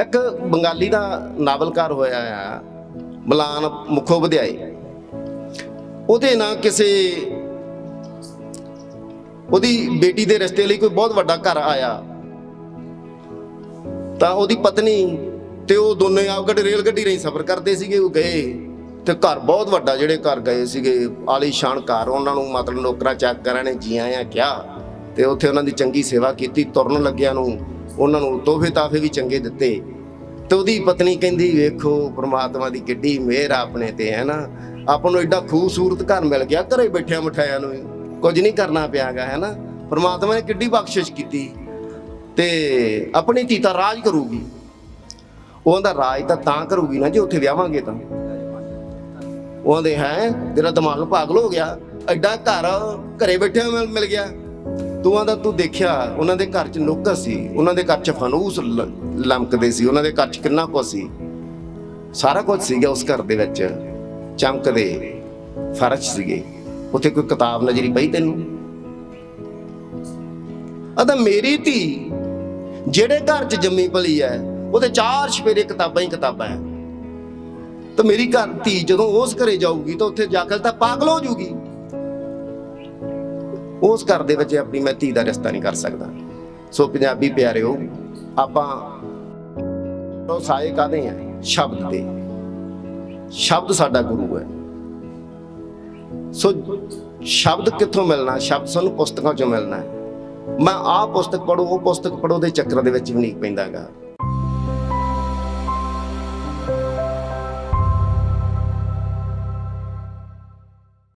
ਇੱਕ ਬੰਗਾਲੀ ਦਾ ਨਾਵਲਕਾਰ ਹੋਇਆ ਆ, ਮਲਾਨ ਮੁਖੋ ਵਧਾਈ ਉਹਦੇ ਨਾਲ ਕਿਸੇ ਉਹਦੀ ਬੇਟੀ ਦੇ ਰਿਸ਼ਤੇ ਲਈ ਕੋਈ ਬਹੁਤ ਵੱਡਾ ਘਰ ਆਇਆ। ਤਾਂ ਉਹਦੀ ਪਤਨੀ ਤੇ ਉਹ ਦੋਨੇ ਆਪਗੜ ਰੇਲ ਗੱਡੀ ਰਾਹੀਂ ਸਫ਼ਰ ਕਰਦੇ ਸੀਗੇ, ਉਹ ਗਏ ਤੇ ਘਰ ਬਹੁਤ ਵੱਡਾ ਜਿਹੜੇ ਘਰ ਗਏ ਸੀਗੇ ਆਲੀਸ਼ਾਨ ਘਰ, ਉਹਨਾਂ ਨੂੰ ਮਤਲਬ ਨੌਕਰਾਂ ਚਾਕਰਾਂ ਨੇ ਜੀ ਆਇਆਂ ਕਿਹਾ ਤੇ ਉੱਥੇ ਉਹਨਾਂ ਦੀ ਚੰਗੀ ਸੇਵਾ ਕੀਤੀ, ਤੁਰਨ ਲੱਗਿਆਂ ਨੂੰ ਉਹਨਾਂ ਨੂੰ ਤੋਹਫੇ ਤਾਫੇ ਵੀ ਚੰਗੇ ਦਿੱਤੇ। ਤੇ ਉਹਦੀ ਪਤਨੀ ਕਹਿੰਦੀ, ਵੇਖੋ ਪ੍ਰਮਾਤਮਾ ਦੀ ਕਿੱਡੀ ਮਿਹਰ ਆ ਆਪਣੇ ਤੇ, ਹੈ ਨਾ? ਆਪਾਂ ਨੂੰ ਐਡਾ ਖੂਬਸੂਰਤ ਘਰ ਮਿਲ ਗਿਆ, ਘਰੇ ਬੈਠਿਆਂ ਮਠਾਇਆਂ ਨੂੰ ਵੀ। ਕੁਝ ਨਹੀਂ ਕਰਨਾ ਪਿਆਗਾ, ਹੈ ਨਾ? ਪ੍ਰਮਾਤਮਾ ਨੇ ਕਿੱਡੀ ਬਖਸ਼ਿਸ਼ ਕੀਤੀ। ਤੇ ਆਪਣੀ ਧੀ ਤਾਂ ਰਾਜ ਕਰੂਗੀ। ਉਹਦਾ ਰਾਜ ਤਾਂ ਤਾਂ ਕਰੂਗੀ ਨਾ, ਜੇ ਉੱਥੇ ਵਿਆਹਾਂਗੇ ਤਾਂ। ਉਹਦੇ ਹੈ? ਤੇਰਾ ਦਿਮਾਗ ਪਾਗਲ ਹੋ ਗਿਆ। ਐਡਾ ਘਰ ਘਰੇ ਬੈਠਿਆਂ ਮਿਲ ਗਿਆ। ਤੂੰ ਦਾ ਤੂੰ ਦੇਖਿਆ, ਉਹਨਾਂ ਦੇ ਘਰ ਚ ਨੁੱਕਰ ਸੀ, ਉਹਨਾਂ ਦੇ ਘਰ ਚ ਫਨੂਸ ਲਮਕਦੇ ਸੀ, ਉਹਨਾਂ ਦੇ ਘਰ ਚ ਕਿੰਨਾ ਕੁਝ ਸੀ? ਸਾਰਾ ਕੁਝ ਸੀਗਾ ਉਸ ਘਰ ਦੇ ਵਿੱਚ। ਚਮਕਦੇ, ਫਰਸ਼ ਸੀਗੇ। ਉੱਥੇ ਕੋਈ ਕਿਤਾਬ ਨਜ਼ਰੀ ਪਈ ਤੈਨੂੰ? ਅਦਾ ਮੇਰੀ ਧੀ, ਜਿਹੜੇ ਘਰ ਚ ਜੰਮੀ ਪਲੀ ਐ, ਉਹਦੇ ਚਾਰ ਛਪੇਰੇ ਕਿਤਾਬਾਂ ਹੀ ਕਿਤਾਬਾਂ ਐ। ਤਾਂ ਮੇਰੀ ਘਰ ਧੀ ਜਦੋਂ ਉਸ ਘਰੇ ਜਾਊਗੀ, ਤਾਂ ਉੱਥੇ ਜਾ ਕੇ ਤਾਂ ਪਾਗਲ ਹੋ ਜੂਗੀ। ਉਸ ਘਰ ਦੇ ਵਿੱਚ ਆਪਣੀ ਮੈਂ ਧੀ ਦਾ ਰਿਸ਼ਤਾ ਨਹੀਂ ਕਰ ਸਕਦਾ। ਸੋ ਪੰਜਾਬੀ ਪਿਆਰਿਓ, ਆਪਾਂ ਉਹ ਸਾਏ ਕਾਦੇ ਆ? ਸ਼ਬਦ ਦੇ। ਸ਼ਬਦ ਸਾਡਾ ਗੁਰੂ ਹੈ। ਸੋ ਸ਼ਬਦ ਕਿੱਥੋਂ ਮਿਲਣਾ? ਸ਼ਬਦ ਸਾਨੂੰ ਪੁਸਤਕਾਂ ਚੋਂ ਮਿਲਣਾ ਹੈ। ਮੈਂ ਆਹ ਪੁਸਤਕ ਪੜੋ ਉਹ ਪੁਸਤਕ ਪੜੋ ਦੇ ਚੱਕਰ ਦੇ ਵਿੱਚ ਵੀ ਨਹੀਂ ਪੈਂਦਾਗਾ।